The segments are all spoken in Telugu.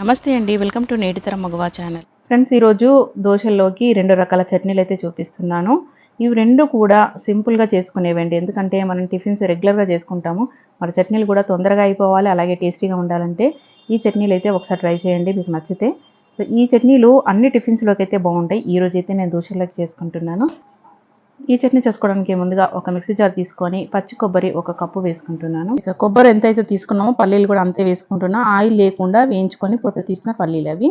నమస్తే అండి. వెల్కమ్ టు నేటితరం మగవా ఛానల్. ఫ్రెండ్స్ ఈరోజు దోశల్లోకి రెండు రకాల చట్నీలు అయితే చూపిస్తున్నాను. ఇవి రెండు కూడా సింపుల్గా చేసుకునేవండి. ఎందుకంటే మనం టిఫిన్స్ రెగ్యులర్గా చేసుకుంటాము. మరి చట్నీలు కూడా తొందరగా అయిపోవాలి అలాగే టేస్టీగా ఉండాలంటే ఈ చట్నీలు అయితే ఒకసారి ట్రై చేయండి మీకు నచ్చితే. ఈ చట్నీలు అన్ని టిఫిన్స్లోకి అయితే బాగుంటాయి. ఈ రోజు అయితే నేను దోశల్లోకి చేసుకుంటున్నాను. ఈ చట్నీ చేసుకోవడానికి ముందుగా ఒక మిక్సీ జార్ తీసుకొని పచ్చి కొబ్బరి ఒక కప్పు వేసుకుంటున్నాను. ఇక కొబ్బరి ఎంతైతే తీసుకున్నామో పల్లీలు కూడా అంతే వేసుకుంటున్నా. ఆయిల్ లేకుండా వేయించుకొని పొట్టు తీసిన పల్లీలు అవి.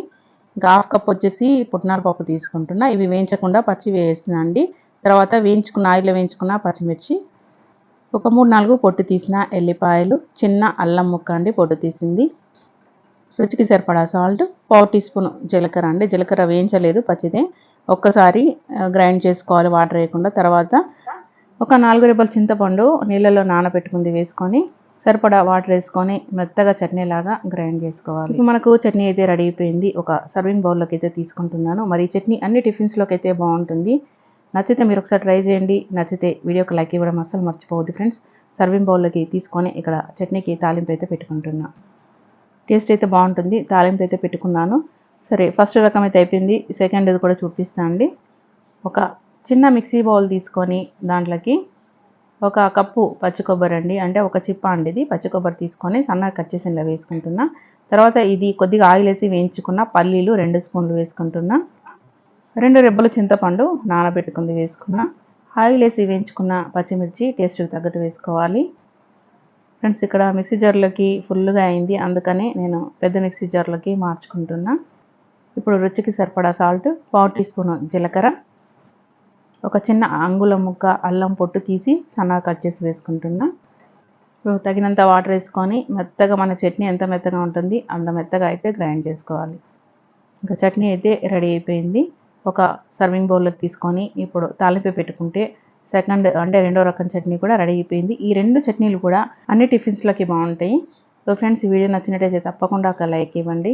ఇంకా హాఫ్ కప్ వచ్చేసి పుట్నాల పప్పు తీసుకుంటున్నా. ఇవి వేయించకుండా పచ్చి వేస్తున్నా అండి. తర్వాత వేయించుకున్న ఆయిల్లో వేయించుకున్న పచ్చిమిర్చి. ఒక మూడు నాలుగు పొట్టు తీసిన ఎల్లిపాయలు. చిన్న అల్లం ముక్క అండి పొట్టు తీసింది. రుచికి సరిపడా సాల్ట్ పావు టీ స్పూన్ జీలకర్ర అండి. జీలకర్ర వేయించలేదు పచ్చిదే. ఒక్కసారి గ్రైండ్ చేసుకోవాలి వాటర్ వేయకుండా. తర్వాత ఒక నాలుగు రెబ్బల చింతపండు నీళ్ళలో నానబెట్టుకుంది వేసుకొని సరిపడా వాటర్ వేసుకొని మెత్తగా చట్నీ లాగా గ్రైండ్ చేసుకోవాలి. మనకు చట్నీ అయితే రెడీ అయిపోయింది. ఒక సర్వింగ్ బౌల్లోకి అయితే తీసుకుంటున్నాను. మరి ఈ చట్నీ అన్ని టిఫిన్స్లోకి అయితే బాగుంటుంది. నచ్చితే మీరు ఒకసారి ట్రై చేయండి. నచ్చితే వీడియోకి లైక్ ఇవ్వడం అస్సలు మర్చిపోవద్దు ఫ్రెండ్స్. సర్వింగ్ బౌల్లోకి తీసుకొని ఇక్కడ చట్నీకి తాలింపు అయితే పెట్టుకుంటున్నాను టేస్ట్ అయితే బాగుంటుంది. తాలింపు అయితే పెట్టుకున్నాను. సరే ఫస్ట్ రకం అయితే అయిపోయింది. సెకండ్ ఇది కూడా చూపిస్తాను అండి. ఒక చిన్న మిక్సీ బౌల్ తీసుకొని దాంట్లోకి ఒక కప్పు పచ్చి కొబ్బరి అండి. అంటే ఒక చిప్ప అండి ఇది. పచ్చి కొబ్బరి తీసుకొని సన్నగా కట్ చేసి ఇలా వేసుకుంటున్నా. తర్వాత ఇది కొద్దిగా ఆయిల్ వేసి వేయించుకున్న పల్లీలు రెండు స్పూన్లు వేసుకుంటున్నా. రెండు రెబ్బలు చింతపండు నానబెట్టుకుంది వేసుకున్న. ఆయిల్ వేసి వేయించుకున్న పచ్చిమిర్చి టేస్ట్కి తగ్గట్టు వేసుకోవాలి. ఫ్రెండ్స్ ఇక్కడ మిక్సీ జార్లోకి ఫుల్గా అయింది. అందుకనే నేను పెద్ద మిక్సీ జార్లోకి మార్చుకుంటున్నా. ఇప్పుడు రుచికి సరిపడా సాల్ట్ పావు టీ స్పూన్ జీలకర్ర ఒక చిన్న అంగుళం ముక్క అల్లం పొట్టు తీసి సన్నగా కట్ చేసి వేసుకుంటున్నా. ఇప్పుడు తగినంత వాటర్ వేసుకొని మెత్తగా మన చట్నీ ఎంత మెత్తగా ఉంటుంది అంత మెత్తగా అయితే గ్రైండ్ చేసుకోవాలి. ఇంకా చట్నీ అయితే రెడీ అయిపోయింది. ఒక సర్వింగ్ బౌల్లోకి తీసుకొని ఇప్పుడు తాలింపు పెట్టుకుంటే సెకండ్ అంటే రెండో రకం చట్నీ కూడా రెడీ అయిపోయింది. ఈ రెండు చట్నీలు కూడా అన్ని టిఫిన్స్లోకి బాగుంటాయి. సో ఫ్రెండ్స్ ఈ వీడియో నచ్చినట్టయితే తప్పకుండా ఒక లైక్ ఇవ్వండి.